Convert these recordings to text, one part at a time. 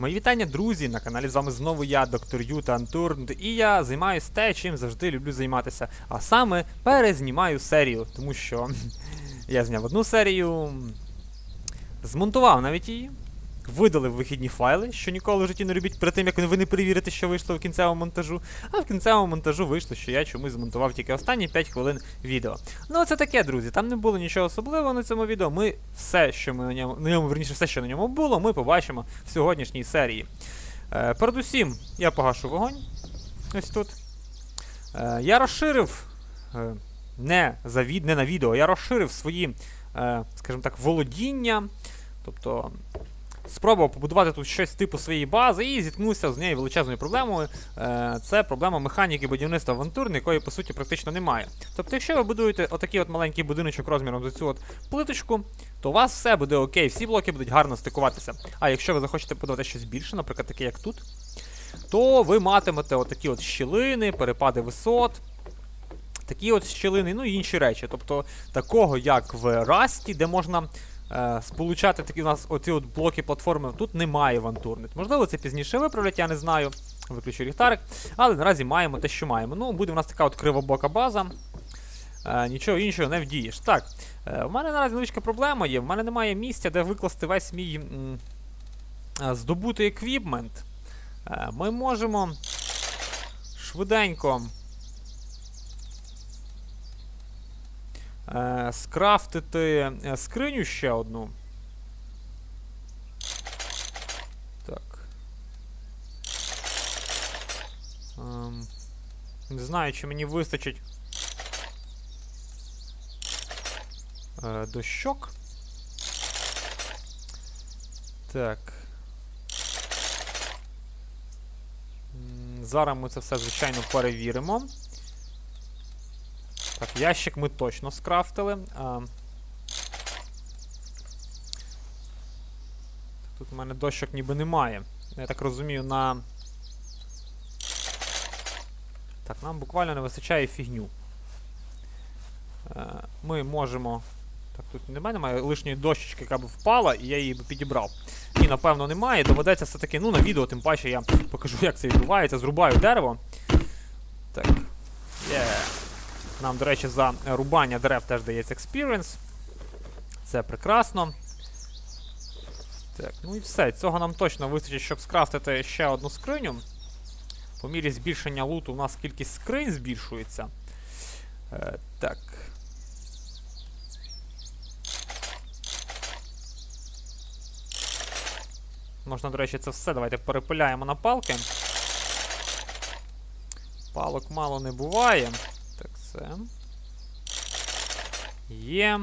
Мої вітання, друзі! На каналі з вами знову я, доктор Юта Антурнд, і я займаюся те, чим завжди люблю займатися. А саме перезнімаю серію, тому що я зняв одну серію, змонтував навіть її, видалив вихідні файли, що ніколи в житті не робіть перед тим, як ви не перевірите, що вийшло в кінцевому монтажу. А в кінцевому монтажу вийшло, що я чомусь змонтував тільки останні 5 хвилин відео. Ну, це таке, друзі. Там не було нічого особливого на цьому відео. Ми все, що ми на ньому, на ньому верніше, все, що на ньому було, ми побачимо в сьогоднішній серії. Е, передусім, я погашу вогонь. Ось тут. Е, я розширив. Е, не, за від, не на відео, я розширив свої, е, скажімо так, володіння. Тобто спробував побудувати тут щось типу своєї бази і зіткнувся з нею величезною проблемою. Е, це проблема механіки будівництва авантурни, якої по суті практично немає. Тобто, якщо ви будуєте отакий от маленький будиночок розміром за цю от плиточку, то у вас все буде окей, всі блоки будуть гарно стикуватися. А якщо ви захочете будувати щось більше, наприклад, таке як тут, то ви матимете отакі от щілини, перепади висот. Такі от щілини, ну і інші речі. Тобто такого, як в Расті, де можна е, сполучати такі у нас оці от блоки платформи, тут немає в Можливо, це пізніше виправлять, я не знаю. Виключу ліхтарик. Але наразі маємо те, що маємо. Ну, буде у нас така от кривобока база. Е, нічого іншого не вдієш. Так, е, в мене наразі невеличка проблема є. В мене немає місця, де викласти весь мій е, здобутий еквіпмент. Ми можемо швиденько е, скрафтити е, скриню ще одну. Так. Ем, не знаю, чи мені вистачить е, дощок. Так. Зараз ми це все, звичайно, перевіримо. Так, ящик ми точно скрафтили. А... Тут в мене дощок ніби немає. Я так розумію, на. Так, нам буквально не вистачає фігню. Е, Ми можемо. Так, тут немає, немає лишньої дощечки, яка б впала, і я її б підібрав. Ні, напевно, немає. Доведеться все-таки, ну, на відео, тим паче я покажу, як це відбувається. Зрубаю дерево. Так. Є. Нам, до речі, за рубання дерев теж дається experience. Це прекрасно. Так, ну і все. Цього нам точно вистачить, щоб скрафтити ще одну скриню. По мірі збільшення луту у нас кількість скринь збільшується. Е, так. Можна, до речі, це все. Давайте перепиляємо на палки. Палок мало не буває. Все. Є.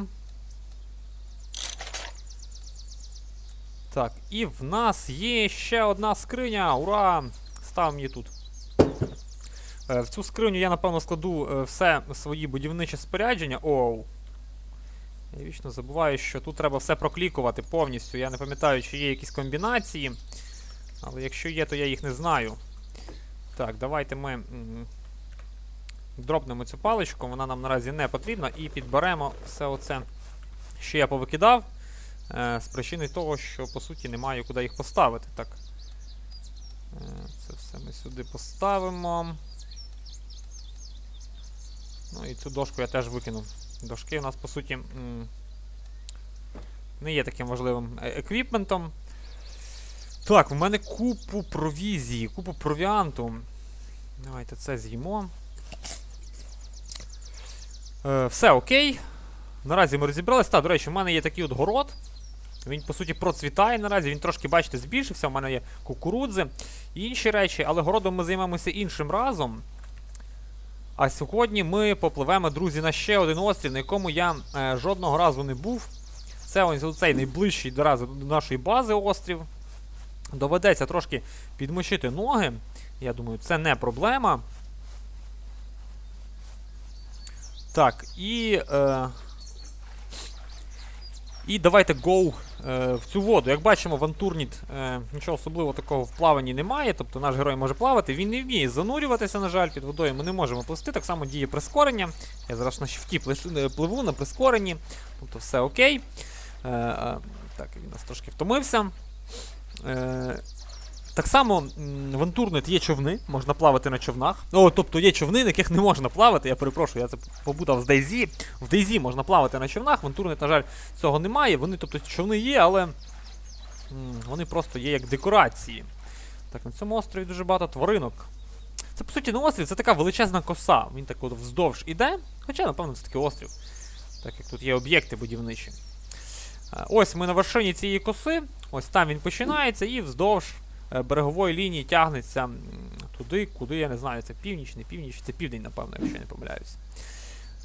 Так, і в нас є ще одна скриня. Ура! Ставимо її тут. Е, в цю скриню я, напевно, складу е, все свої будівничі спорядження. Оу. Я вічно забуваю, що тут треба все проклікувати повністю. Я не пам'ятаю, чи є якісь комбінації. Але якщо є, то я їх не знаю. Так, давайте ми. Дропнемо цю паличку, вона нам наразі не потрібна, і підберемо все оце, що я повикидав, е, з причини того, що по суті немає куди їх поставити. Так. Е, це все ми сюди поставимо. Ну і цю дошку я теж викинув. Дошки у нас, по суті, не є таким важливим е- еквіпментом. Так, в мене купу провізії, купу провіанту. Давайте це з'їмо. Е, все окей. Наразі ми розібралися. Так, до речі, в мене є такий от город. Він, по суті, процвітає наразі. Він трошки, бачите, збільшився. У мене є кукурудзи і інші речі, але городом ми займемося іншим разом. А сьогодні ми попливемо, друзі, на ще один острів, на якому я е, жодного разу не був. Це ось цей найближчий до нашої бази острів. Доведеться трошки підмочити ноги. Я думаю, це не проблема. Так, і. Е, і давайте go е, в цю воду. Як бачимо, в Антурніт е, нічого особливого такого в плаванні немає. Тобто наш герой може плавати. Він не вміє занурюватися, на жаль, під водою ми не можемо плисти. Так само діє прискорення. Я зараз на плиш- е, пливу на прискоренні. Тобто все окей. Е, е, так, він нас трошки втомився. Е, Так само в Антурнет є човни, можна плавати на човнах. О, тобто є човни, на яких не можна плавати. Я перепрошую, я це побутав з Дейзі. В Дейзі можна плавати на човнах, в Антурнет, на жаль, цього немає. Вони, тобто, човни є, але вони просто є як декорації. Так, на цьому острові дуже багато тваринок. Це по суті не острів, це така величезна коса. Він так от вздовж іде. Хоча, напевно, це такий острів. Так як тут є об'єкти будівничі. Е, Ось ми на вершині цієї коси. Ось там він починається і вздовж берегової лінії тягнеться туди, куди я не знаю, це північ, не північ, це південь, напевно, якщо я не помиляюсь.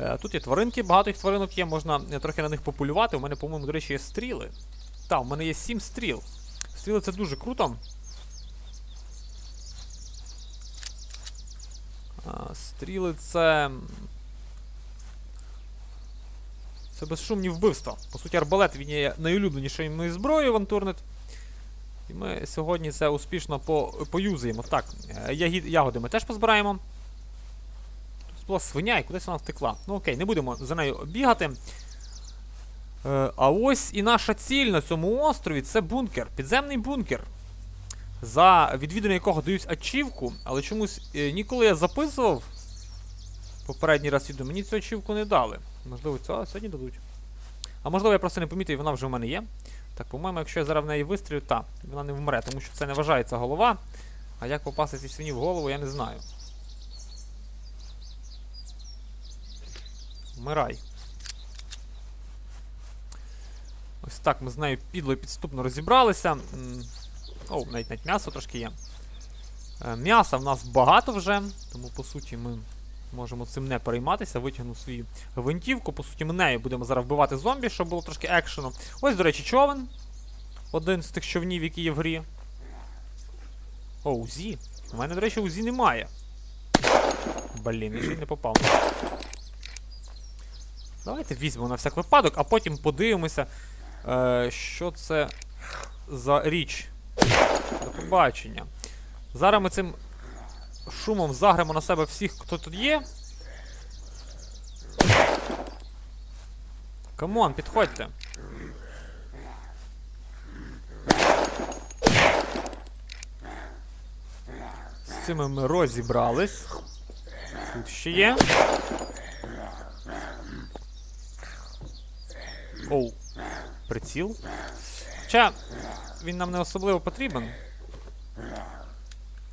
Е, Тут є тваринки, багато їх тваринок є, можна е, трохи на них пополювати. У мене, по-моєму, до речі, є стріли. Так, у мене є 7 стріл. Стріли це дуже круто. Стріли це. Це безшумні вбивства. По суті, арбалет він є найулюбленішою моєю зброєю в Антурнет. І ми сьогодні це успішно по, поюзаємо. Так, е, ягоди ми теж позбираємо. Тут була свиня і кудись вона втекла. Ну окей, не будемо за нею бігати. Е, а ось і наша ціль на цьому острові це бункер. Підземний бункер. За відвідування якого дають ачівку, але чомусь е, ніколи я записував попередній раз відео, мені цю ачівку не дали. Можливо, цього сьогодні дадуть. А можливо, я просто не помітив, і вона вже в мене є. Так, по-моєму, якщо я зараз в неї вистрілю, та, вона не вмре, тому що це не вважається голова. А як попасти цій свині в голову, я не знаю. Вмирай. Ось так ми з нею підло і підступно розібралися. О, навіть навіть м'ясо трошки є. Е, М'яса в нас багато вже, тому по суті ми можемо цим не перейматися. Витягну свою гвинтівку. По суті, ми нею будемо зараз вбивати зомбі, щоб було трошки екшену. Ось, до речі, човен. Один з тих човнів, які є в грі. О, УЗІ. У мене, до речі, УЗІ немає. Блін, я ще й не попав. Давайте візьмемо на всяк випадок, а потім подивимося, е, що це за річ. До побачення. Зараз ми цим шумом загремо на себе всіх, хто тут є. Камон, підходьте. З цими ми розібрались. Тут ще є. Оу. Приціл. Хоча він нам не особливо потрібен.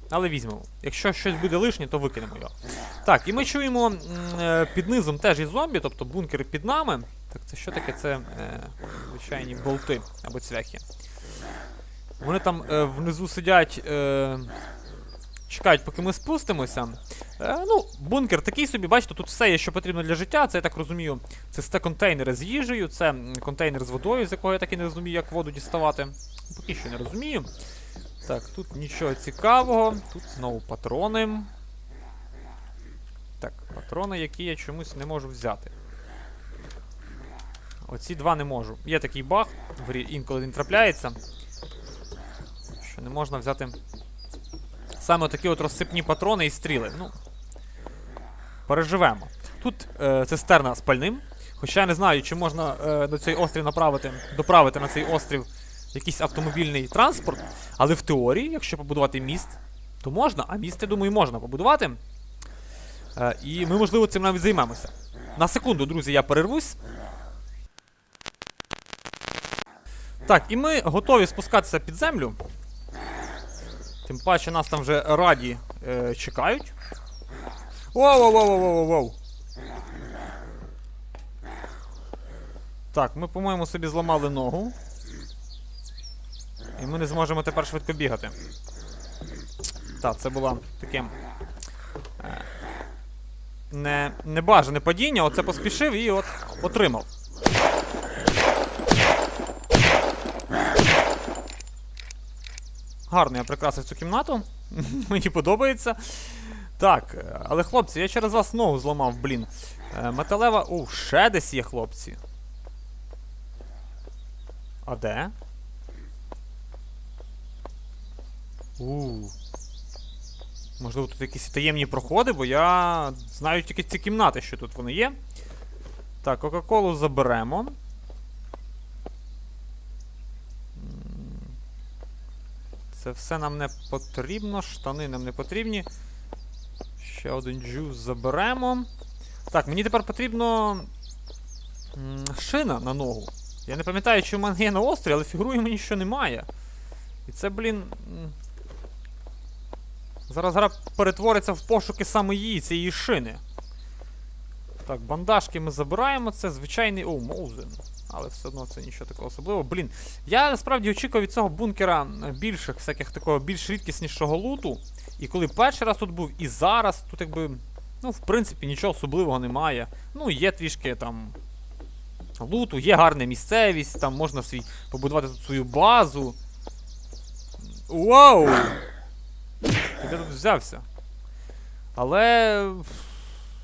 Але візьмемо. Якщо щось буде лишнє, то викинемо його. Так, і ми чуємо е, під низом теж і зомбі, тобто бункер під нами. Так, це що таке? Це е, звичайні болти або цвяхи. Вони там е, внизу сидять, е, чекають, поки ми спустимося. Е, ну, бункер такий собі, бачите, тут все є, що потрібно для життя. Це я так розумію. Це сте контейнери з їжею, це контейнер з водою, з якого я так і не розумію, як воду діставати. Поки що не розумію. Так, тут нічого цікавого. Тут знову патрони. Так, патрони, які я чомусь не можу взяти. Оці два не можу. Є такий баг, в грі інколи він трапляється. Що не можна взяти саме такі от розсипні патрони і стріли. Ну. Переживемо. Тут е, цистерна з пальним. Хоча я не знаю, чи можна е, на цей острів направити, доправити на цей острів якийсь автомобільний транспорт, але в теорії, якщо побудувати міст, то можна, а міст, я думаю, можна побудувати. Е, і ми, можливо, цим навіть займемося. На секунду, друзі, я перервусь. Так, і ми готові спускатися під землю. Тим паче нас там вже раді е, чекають. Воу-воу-воу-воу-воу-воу. Так, ми, по-моєму, собі зламали ногу. І ми не зможемо тепер швидко бігати. Так, це було таке. е, Не, небажане падіння, оце поспішив і от отримав. Гарно я прикрасив цю кімнату. Мені подобається. Так, але хлопці, я через вас ногу зламав, блін. Е, Металева. О, ще десь є хлопці. А де? У. Можливо, тут якісь таємні проходи, бо я знаю тільки ці кімнати, що тут вони є. Так, Кока-Колу заберемо. Це все нам не потрібно, штани нам не потрібні. Ще один джуз заберемо. Так, мені тепер потрібно. Шина на ногу. Я не пам'ятаю, чи в мене є на острові, але фігурує мені, що немає. І це, блін. Зараз гра перетвориться в пошуки саме її, цієї шини. Так, бандажки ми забираємо, це звичайний. О, Моузен. Але все одно це нічого такого особливого. Блін, я насправді очікував від цього бункера більших, всяких такого більш рідкіснішого луту. І коли перший раз тут був, і зараз тут якби. Ну, в принципі, нічого особливого немає. Ну, є трішки там. Луту, є гарна місцевість, там можна свій побудувати тут свою базу. Вау! Де тут взявся? Але.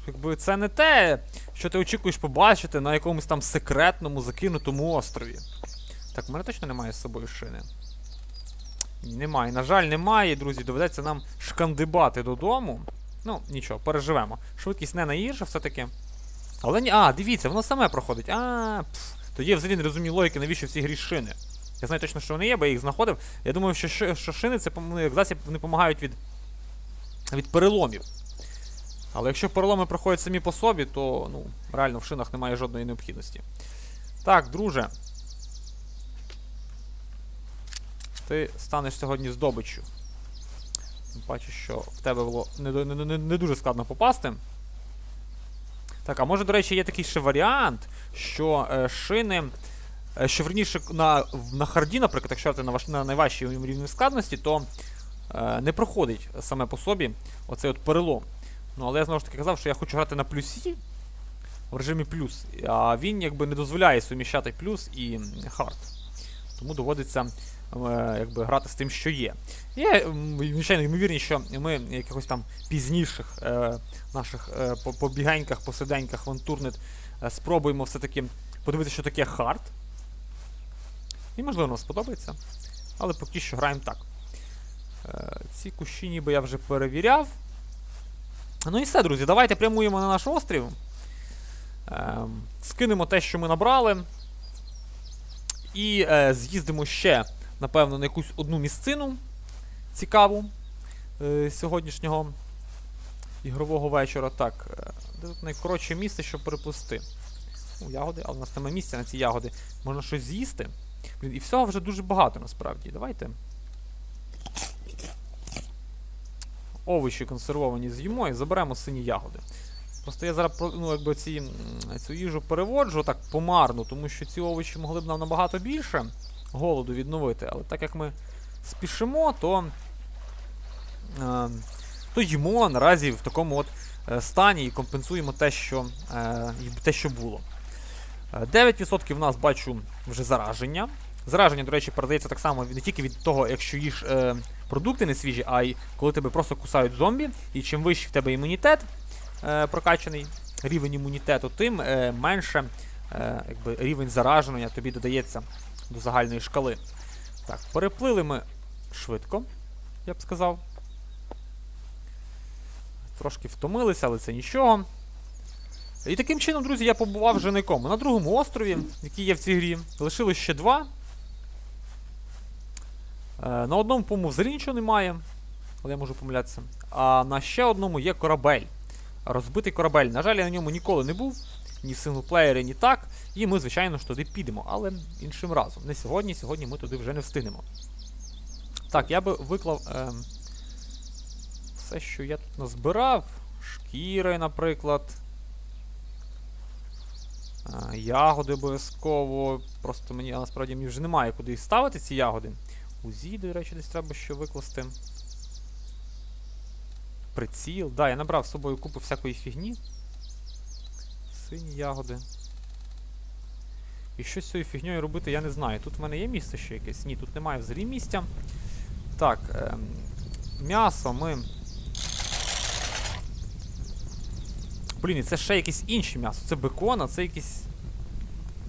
Якби це не те, що ти очікуєш побачити на якомусь там секретному закинутому острові. Так, в мене точно немає з собою шини. Немає. На жаль, немає, друзі. Доведеться нам шкандибати додому. Ну, нічого, переживемо. Швидкість не найгірша все-таки. Але ні. А, дивіться, воно саме проходить. А, пф. Тоді я взагалі не розумію логіки, навіщо в цій грі шини. Я знаю точно, що вони є, бо я їх знаходив. Я думаю, що, що шини це ну, як засіб вони допомагають від, від переломів. Але якщо переломи проходять самі по собі, то ну, реально в шинах немає жодної необхідності. Так, друже. Ти станеш сьогодні здобиччю. Бачу, що в тебе було не, не, не, не дуже складно попасти. Так, а може, до речі, є такий ще варіант, що е, шини. Е, Що верніше на, на харді, наприклад, якщо грати на, ваш, на найважчій рівні складності, то е, не проходить саме по собі оцей от перелом. Ну, але я знову ж таки казав, що я хочу грати на плюсі в режимі плюс. А він якби не дозволяє суміщати плюс і хард. Тому доводиться е, якби, грати з тим, що є. Є, звичайно, ймовірність, що ми якихось там пізніших е, наших е, побігеньках, посиденьках в Антурнет е, спробуємо все-таки подивитися, що таке хард. І можливо нам сподобається. Але поки що граємо так. Е, ці кущі ніби я вже перевіряв. Ну і все, друзі, давайте прямуємо на наш острів. Ем, скинемо те, що ми набрали. І е, з'їздимо ще, напевно, на якусь одну місцину цікаву е, сьогоднішнього ігрового вечора. Так, е, де тут найкоротше місце, щоб переплисти? Ну, ягоди, але у нас немає місця на ці ягоди. Можна щось з'їсти. Блін, І всього вже дуже багато насправді. Давайте. овочі консервовані з'їмо і заберемо сині ягоди. Просто я зараз ну, якби ці, цю їжу переводжу так помарно, тому що ці овочі могли б нам набагато більше голоду відновити. Але так як ми спішимо, то, е, то їмо наразі в такому от е, стані і компенсуємо те, що, е, те, що було. Е, 9% в нас бачу вже зараження. Зараження, до речі, передається так само не тільки від того, якщо їж е, продукти не свіжі, а й коли тебе просто кусають зомбі, і чим вищий в тебе імунітет е, прокачаний, рівень імунітету, тим е, менше е, якби, рівень зараження тобі додається до загальної шкали. Так, переплили ми швидко, я б сказав. Трошки втомилися, але це нічого. І таким чином, друзі, я побував вже на якому? На другому острові, який є в цій грі. Лишилось ще два. Е, на одному, по-моєму, взагалі нічого немає, але я можу помилятися. А на ще одному є корабель. Розбитий корабель. На жаль, я на ньому ніколи не був. Ні в синглплеєрі, ні так. І ми, звичайно ж, туди підемо, але іншим разом. Не сьогодні, сьогодні ми туди вже не встигнемо. Так, я би виклав е, все, що я тут назбирав. Шкіри, наприклад. Е, ягоди обов'язково. Просто мені насправді мені вже немає куди їх ставити, ці ягоди. УЗІ, до речі, десь треба ще викласти. Приціл. Да, я набрав з собою купу всякої фігні. Сині ягоди. І що з цією фігньою робити, я не знаю. Тут в мене є місце ще якесь? Ні, тут немає взагалі місця. Так, ем, м'ясо ми. Блін, і це ще якесь інше м'ясо. Це бекон, а це якесь.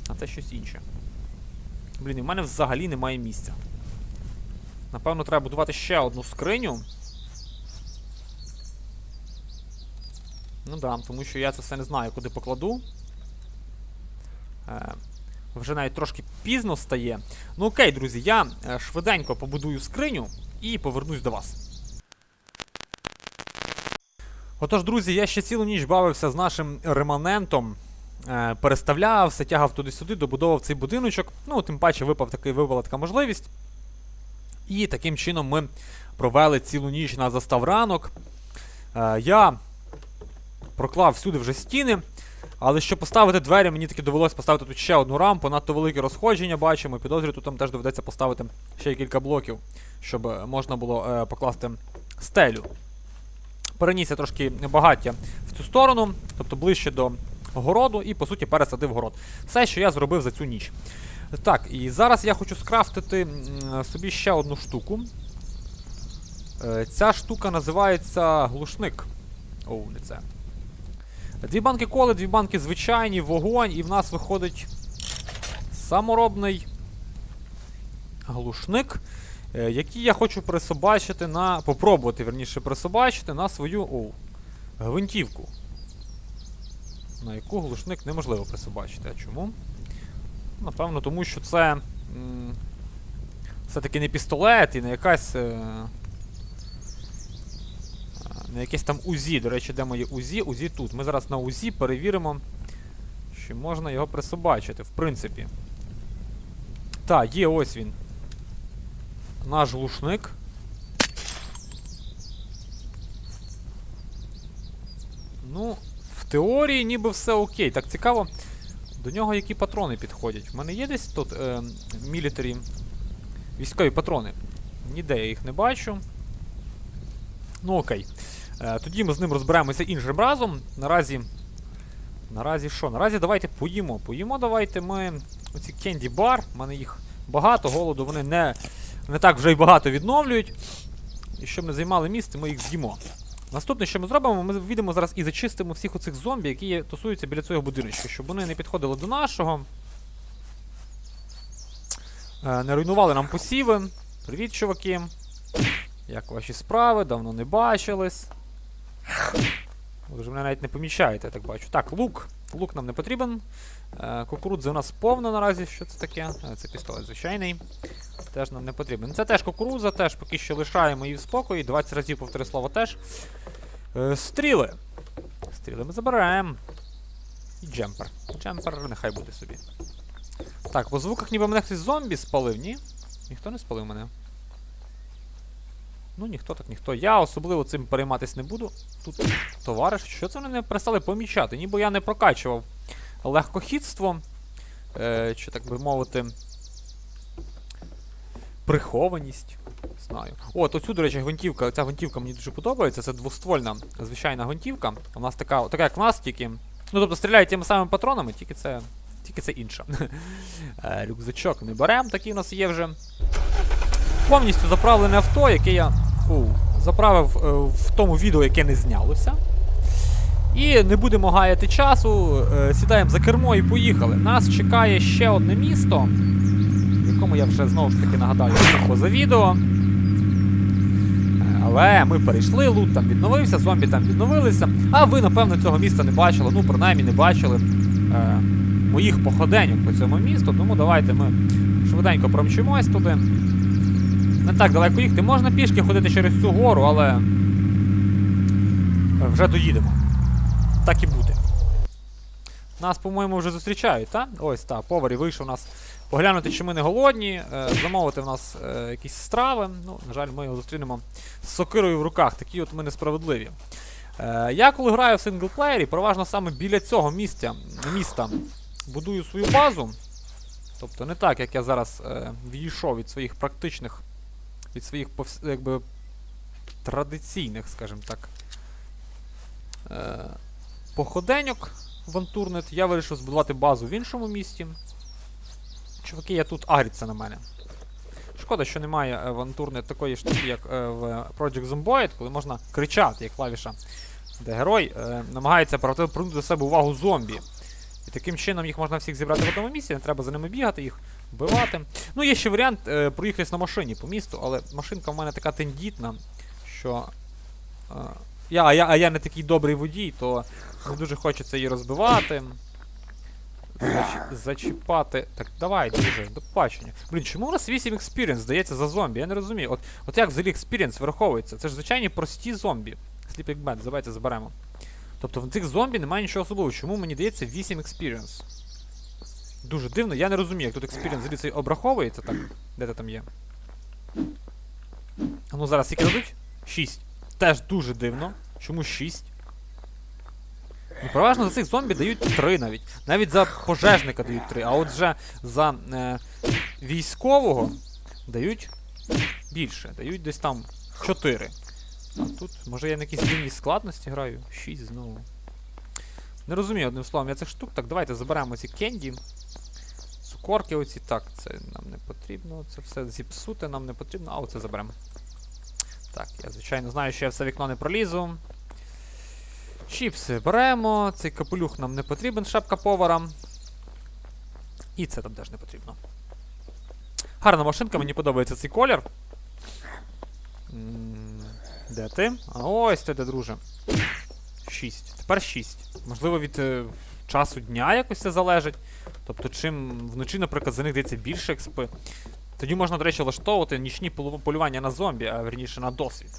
А це щось інше. Блін, і в мене взагалі немає місця. Напевно, треба будувати ще одну скриню. Ну да, тому що я це все не знаю, куди покладу. Е, вже навіть трошки пізно стає. Ну окей, друзі, я е, швиденько побудую скриню і повернусь до вас. Отож, друзі, я ще цілу ніч бавився з нашим реманентом. Е, переставлявся, тягав туди-сюди, добудовував цей будиночок. Ну, тим паче випав такий, випала така можливість. І таким чином ми провели цілу ніч на застав ранок. Е, я проклав всюди вже стіни. Але щоб поставити двері, мені таки довелося поставити тут ще одну рампу, надто велике розходження бачимо. Підозрюю, тут там теж доведеться поставити ще кілька блоків, щоб можна було е, покласти стелю. Перенісся трошки багаття в цю сторону, тобто ближче до городу, і по суті пересадив город. Все, що я зробив за цю ніч. Так, і зараз я хочу скрафтити собі ще одну штуку. Е, Ця штука називається глушник. Оу, не це. Дві банки коли, дві банки звичайні, вогонь, і в нас виходить саморобний глушник, е, який я хочу присобачити на. попробувати, верніше, присобачити на свою оу, гвинтівку. На яку глушник неможливо присобачити. А чому? Напевно, тому що це. Все-таки не пістолет і не якась. Е, на якесь там УЗІ. До речі, де моє УЗІ? УЗІ тут. Ми зараз на УЗІ перевіримо, чи можна його присобачити, в принципі. Так, є ось він. Наш глушник. Ну, в теорії ніби все окей. Так цікаво. До нього які патрони підходять. У мене є десь тут е, мілітарі військові патрони. Ніде я їх не бачу. Ну окей. Е, тоді ми з ним розберемося іншим разом. Наразі. Наразі що? Наразі давайте поїмо. Поїмо давайте ми. Оці кенді бар. У мене їх багато, голоду вони не, не так вже й багато відновлюють. І щоб не займали місце, ми їх з'їмо. Наступне, що ми зробимо, ми відемо зараз і зачистимо всіх оцих зомбі, які тусуються біля цього будиночка, щоб вони не підходили до нашого. Е, не руйнували нам посіви. Привіт, чуваки. Як ваші справи? Давно не бачились. Ви ж мене навіть не помічаєте, я так бачу. Так, лук. Лук нам не потрібен. Е, кукурудзи у нас повно наразі. Що це таке? Е, Це пістолет звичайний. Теж нам не потрібен. Це теж кукурудза, теж поки що лишаємо її в спокої. 20 разів повтори слово теж. Е, стріли. Стріли ми забираємо. І джемпер. Джемпер нехай буде собі. Так, по звуках ніби мене хтось зомбі спалив, ні? Ніхто не спалив мене. Ну, ніхто так ніхто. Я особливо цим перейматись не буду. Тут товариш, що це вони не перестали помічати? Ніби я не прокачував легкохідство. Е, чи так би мовити. Прихованість. Знаю. От, оцю, до речі, гвинтівка. Ця гвинтівка мені дуже подобається. Це двоствольна звичайна гвинтівка. У нас така, така як в нас, тільки. Ну, тобто стріляє тими самими патронами, тільки це. Тільки це інша. Е, Рюкзачок не беремо, такий у нас є вже. Повністю заправлене авто, яке я у, заправив е, в тому відео, яке не знялося. І не будемо гаяти часу, е, сідаємо за кермо і поїхали. Нас чекає ще одне місто, в якому я вже знову ж таки нагадаю поза відео. Е, Але ми перейшли, лут там відновився, зомбі там відновилися. А ви, напевно, цього міста не бачили, ну, принаймні не бачили е, моїх походеньок по цьому місту. Тому давайте ми швиденько промчимось туди. Не так далеко їхати. Можна пішки ходити через цю гору, але е, вже доїдемо. Так і буде. Нас, по-моєму, вже зустрічають, так? Ось так, поварі вийшов нас поглянути, чи ми не голодні, е, замовити в нас е, якісь страви. Ну, на жаль, ми його зустрінемо з сокирою в руках. Такі от ми несправедливі. Е, я коли граю в синглплеєрі, переважно саме біля цього місця, міста будую свою базу. Тобто не так, як я зараз е, відійшов від своїх практичних, від своїх якби, традиційних, скажімо так, е, походеньок в Антурнет. Я вирішив збудувати базу в іншому місті. Чуваки, я тут агріться на мене. Шкода, що немає е, в Антурнет такої штуки, як е, в Project Zomboid, коли можна кричати, як клавіша, де герой е, намагається привернути до себе увагу зомбі. І таким чином їх можна всіх зібрати в одному місці, не треба за ними бігати, їх вбивати. Ну, є ще варіант е, проїхатись на машині по місту, але машинка в мене така тендітна, що. Я, а, я, а я не такий добрий водій, то не дуже хочеться її розбивати. зач- зачіпати. Так, давай, друже, до побачення. Блін, чому у нас 8 експіріенс здається за зомбі? Я не розумію. От, от як взагалі експіріенс враховується? Це ж звичайні прості зомбі. Sleeping Band, давайте заберемо. Тобто в цих зомбі немає нічого особливого. Чому мені дається 8 експіріенс? Дуже дивно, я не розумію, як тут експіріенс взагалі обраховується так. Де ти там є? А ну зараз скільки дадуть? 6. Теж дуже дивно. Чому 6? Ну, переважно за цих зомбі дають 3 навіть. Навіть за пожежника дають 3. А от вже за е, військового дають більше. Дають десь там 4. А тут, може я на якійсь дивній складності граю? 6 знову. Не розумію, одним словом, я цих штук. Так, давайте заберемо ці кенді. Цукорки оці. Так, це нам не потрібно. Це все зіпсути нам не потрібно. А оце заберемо. Так, я звичайно знаю, що я в це вікно не пролізу. Чіпси беремо. Цей капелюх нам не потрібен, шапка повара. І це там теж не потрібно. Гарна машинка, мені подобається цей колір. Де ти? А ось ти де, друже. 6. Тепер 6. Можливо, від е, часу дня якось це залежить. Тобто, чим вночі, наприклад, за них дається більше експи. Тоді можна, до речі, влаштовувати нічні полювання на зомбі, а верніше на досвід.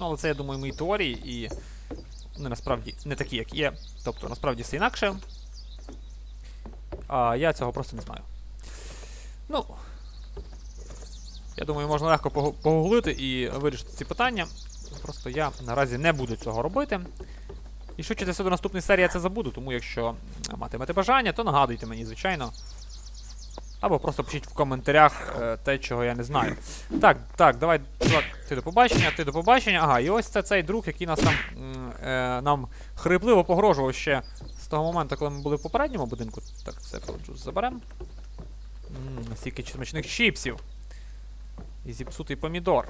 Ну, але це, я думаю, мої теорії і вони насправді не такі, як є. Тобто, насправді все інакше. А я цього просто не знаю. Ну. Я думаю, можна легко погуглити і вирішити ці питання. Просто я наразі не буду цього робити. І швидше за все до наступної серії я це забуду, тому якщо матимете бажання, то нагадуйте мені, звичайно. Або просто пишіть в коментарях е, те, чого я не знаю. Так, так, давай, чувак, ти до побачення, ти до побачення. Ага, і ось це цей друг, який нас там е, нам хрипливо погрожував ще з того моменту, коли ми були в попередньому будинку. Так, це заберемо. Стільки смачних чіпсів. І зіпсутий помідор.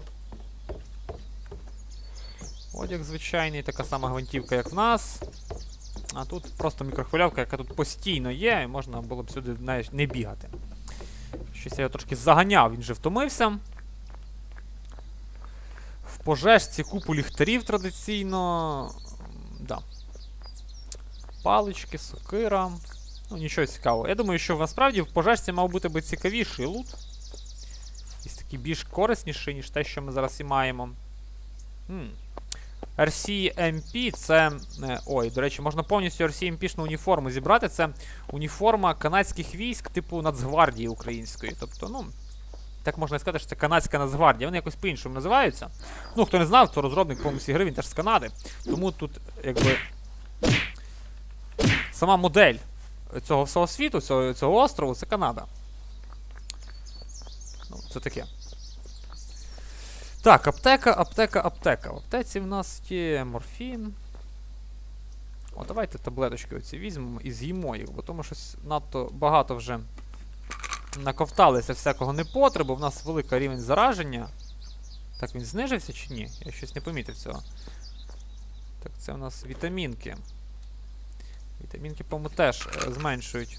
Одяг звичайний, така сама гвинтівка, як в нас. А тут просто мікрохвильовка, яка тут постійно є, і можна було б сюди знаєш, не бігати. Щось я його трошки заганяв, він же втомився. В пожежці купу ліхтарів традиційно. Да. Палички, сокира. Ну, нічого цікавого. Я думаю, що насправді в пожежці мав бути би цікавіший лут. Якийсь такий більш корисніший, ніж те, що ми зараз і маємо. Хм. RCMP це. е, Ой, до речі, можна повністю RCMP-шну уніформу зібрати. Це уніформа канадських військ, типу Нацгвардії української. Тобто, ну. Так можна сказати, що це канадська Нацгвардія. Вони якось по-іншому називаються. Ну, хто не знав, то розробник повністю гри, він теж з Канади. Тому тут, якби. Сама модель цього всього світу, цього, цього острову, це Канада. Ну, це таке. Так, аптека, аптека, аптека. В аптеці в нас є морфін. О, давайте таблеточки оці візьмемо і з'їмо їх, бо тому щось надто багато вже наковталися всякого непотребу. В нас великий рівень зараження. Так, він знижився чи ні? Я щось не помітив цього. Так, це у нас вітамінки. Вітамінки, по-моєму, теж е, зменшують.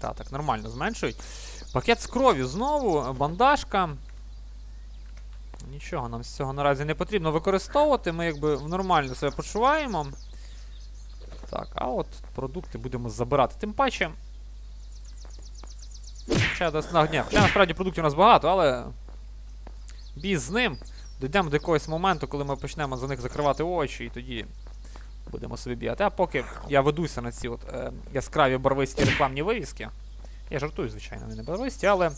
Так, так, нормально зменшують. Пакет з кров'ю знову, бандажка. Нічого нам з цього наразі не потрібно використовувати. Ми якби нормально себе почуваємо. Так, а от продукти будемо забирати. Тим паче. Хоча, дос- на- ні, хоча насправді продуктів у нас багато, але. Біз з ним. Дійдемо до якогось моменту, коли ми почнемо за них закривати очі, і тоді будемо собі бігати. А поки я ведуся на ці от е, яскраві барвисті рекламні вивіски. Я жартую, звичайно, вони не барвисті, але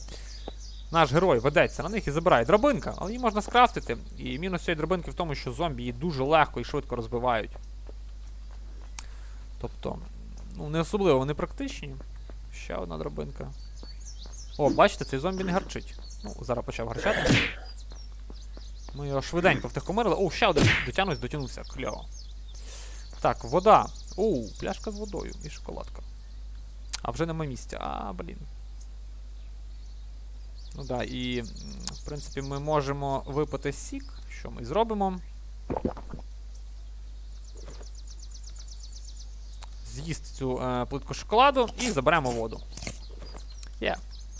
наш герой ведеться на них і забирає драбинка, але її можна скрафтити. І мінус цієї драбинки в тому, що зомбі її дуже легко і швидко розбивають. Тобто, ну, не особливо вони практичні. Ще одна драбинка. О, бачите, цей зомбі не гарчить. Ну, зараз почав гарчати. Ми його швиденько втихомирили. О, ще один дотягнувся. Кльово. Так, вода. Оу, пляшка з водою і шоколадка. А вже нема місця. А, блін. Ну да, і в принципі ми можемо випити сік. Що ми зробимо? З'їсти цю е, плитку шоколаду і заберемо воду. Є.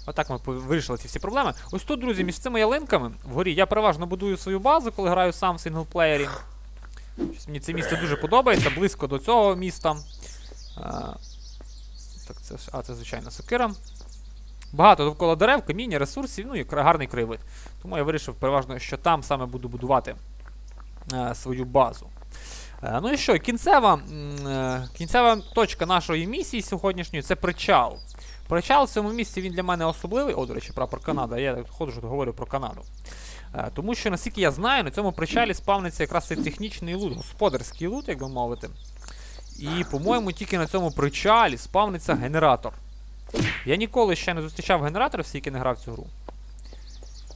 Отак ми вирішили ці всі проблеми. Ось тут, друзі, між цими ялинками вгорі я переважно будую свою базу, коли граю сам в синглплеєрі. Щось мені це місце дуже подобається, близько до цього міста. Е, Так, це, а, це звичайна сокира. Багато довкола дерев, каміння, ресурсів, ну і гарний краєвид. Тому я вирішив переважно, що там саме буду будувати е, свою базу. Е, ну і що, кінцева, е, кінцева точка нашої місії сьогоднішньої це причал. Причал в цьому місці він для мене особливий. О, до речі, прапор Канада. Я ходжу, говорю про Канаду. Е, тому що, наскільки я знаю, на цьому причалі спавниться якраз цей технічний лут, господарський лут, як би мовити. І, по-моєму, тільки на цьому причалі спавниться генератор. Я ніколи ще не зустрічав генератора, скільки не грав цю гру.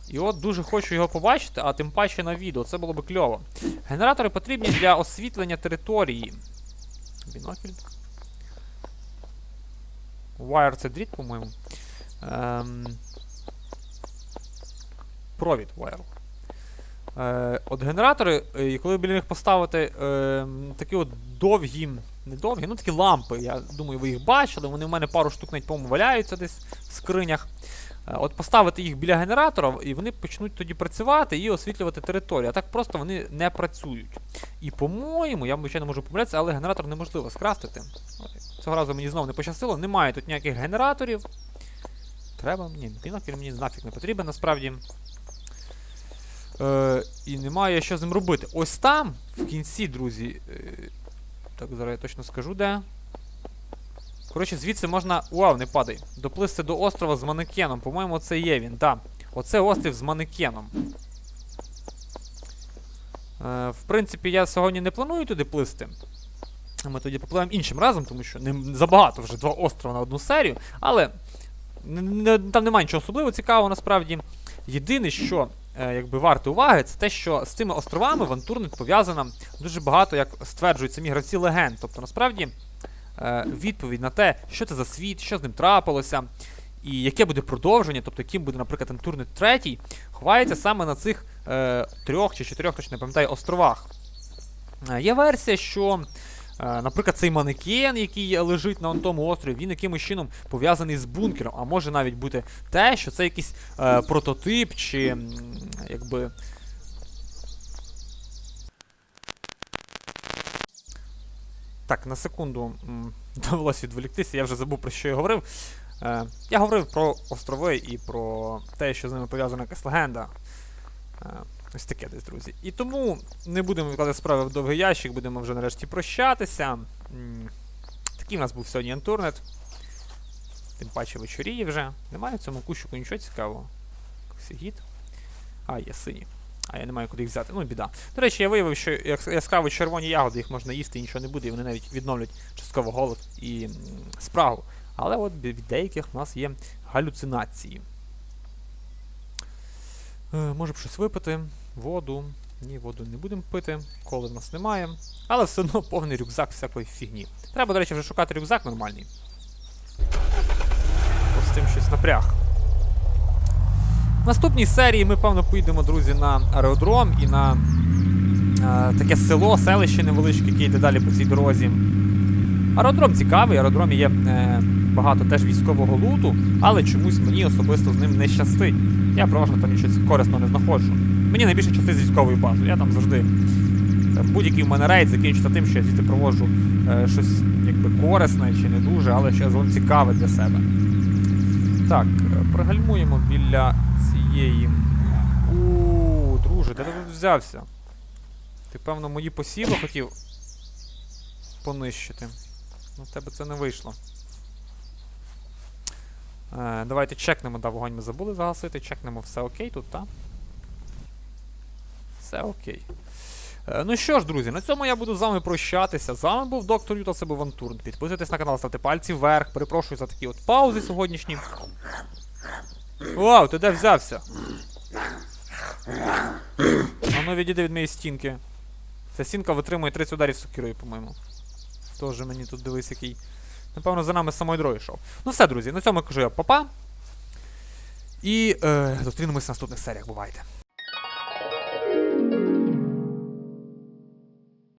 І от дуже хочу його побачити, а тим паче на відео, це було б кльово. Генератори потрібні для освітлення території. Бінокль. Wire це дріт, по-моєму. Ем... Провід wire. Е, от генератори, е, коли біля них поставити е, такі от довгі, не довгі, ну такі лампи. Я думаю, ви їх бачили. Вони в мене пару штук навіть по-моєму валяються десь в скринях. Е, От поставити їх біля генератора, і вони почнуть тоді працювати і освітлювати територію. А так просто вони не працюють. І по-моєму, я звичайно можу помилятися, але генератор неможливо скрафтити. Цього разу мені знову не пощастило, немає тут ніяких генераторів. Треба мені, бінокль мені нафіг не потрібен насправді. Е, і немає що з ним робити. Ось там, в кінці, друзі. Е, так, зараз я точно скажу, де. Коротше, звідси можна. Вау, не падай. Доплисти до острова з манекеном. По-моєму, це є він, так. Оце острів з манекеном. Е, в принципі, я сьогодні не планую туди плисти. Ми тоді попливемо іншим разом, тому що не, забагато вже два острова на одну серію. Але там немає нічого особливо цікавого насправді. Єдине, що якби варто уваги, це те, що з цими островами в Антурнет пов'язано дуже багато, як стверджують самі гравці легенд. Тобто, насправді, е, відповідь на те, що це за світ, що з ним трапилося, і яке буде продовження, тобто яким буде, наприклад, Антурнет 3, ховається саме на цих е, трьох чи чотирьох, точно не пам'ятаю, островах. Е, Є версія, що, е, наприклад, цей манекен, який лежить на тому острові, він якимось чином пов'язаний з бункером, а може навіть бути те, що це якийсь е, прототип, чи якби. Так, на секунду довелося відволіктися, я вже забув про що я говорив. Е, я говорив про острови і про те, що з ними пов'язана якась легенда. Е, ось таке десь, друзі. І тому не будемо відкладати справи в довгий ящик, будемо вже нарешті прощатися. Такий в нас був сьогодні Антурнет. Тим паче вечоріє вже. Немає в цьому кущику нічого цікавого. Сігіт. А, є сині. А я не маю куди їх взяти. Ну, біда. До речі, я виявив, що яс- яскраві червоні ягоди їх можна їсти, і нічого не буде, і вони навіть відновлять частково голод і спрагу. Але от від деяких в нас є галюцинації. Е, може б щось випити, воду. Ні, воду не будемо пити, коли в нас немає. Але все одно повний рюкзак всякої фігні. Треба, до речі, вже шукати рюкзак нормальний. Бо з цим щось напряг. В наступній серії ми, певно, поїдемо, друзі, на аеродром і на е, таке село, селище невеличке, яке йде далі по цій дорозі. Аеродром цікавий, в аеродромі є е, багато теж військового луту, але чомусь мені особисто з ним не щастить. Я переважно там нічого корисного не знаходжу. Мені найбільше щастить з військовою базою. Я там завжди. Там, будь-який в мене рейд закінчиться тим, що я звідти проводжу е, щось якби корисне чи не дуже, але ще загалом цікаве для себе. Так, е, пригальмуємо біля цієї. У, друже, де ти тут взявся? Ти, певно, мої посіви хотів понищити. Ну, в тебе це не вийшло. Е, давайте чекнемо, да, вогонь ми забули загасити. Чекнемо, все окей тут, так? Все окей. Е, ну що ж, друзі, на цьому я буду з вами прощатися. З вами був доктор Юта, це був Антурн. Підписуйтесь на канал, ставте пальці вверх. Перепрошую за такі от паузи сьогоднішні. Вау, ти де взявся? А ну відійди від моєї стінки. Ця стінка витримує 30 ударів сокирою, по-моєму. Тоже мені тут дивись, який. Напевно, за нами дороги йшов. Ну все, друзі, на цьому кажу я папа. І е, зустрінемось в наступних серіях. Бувайте.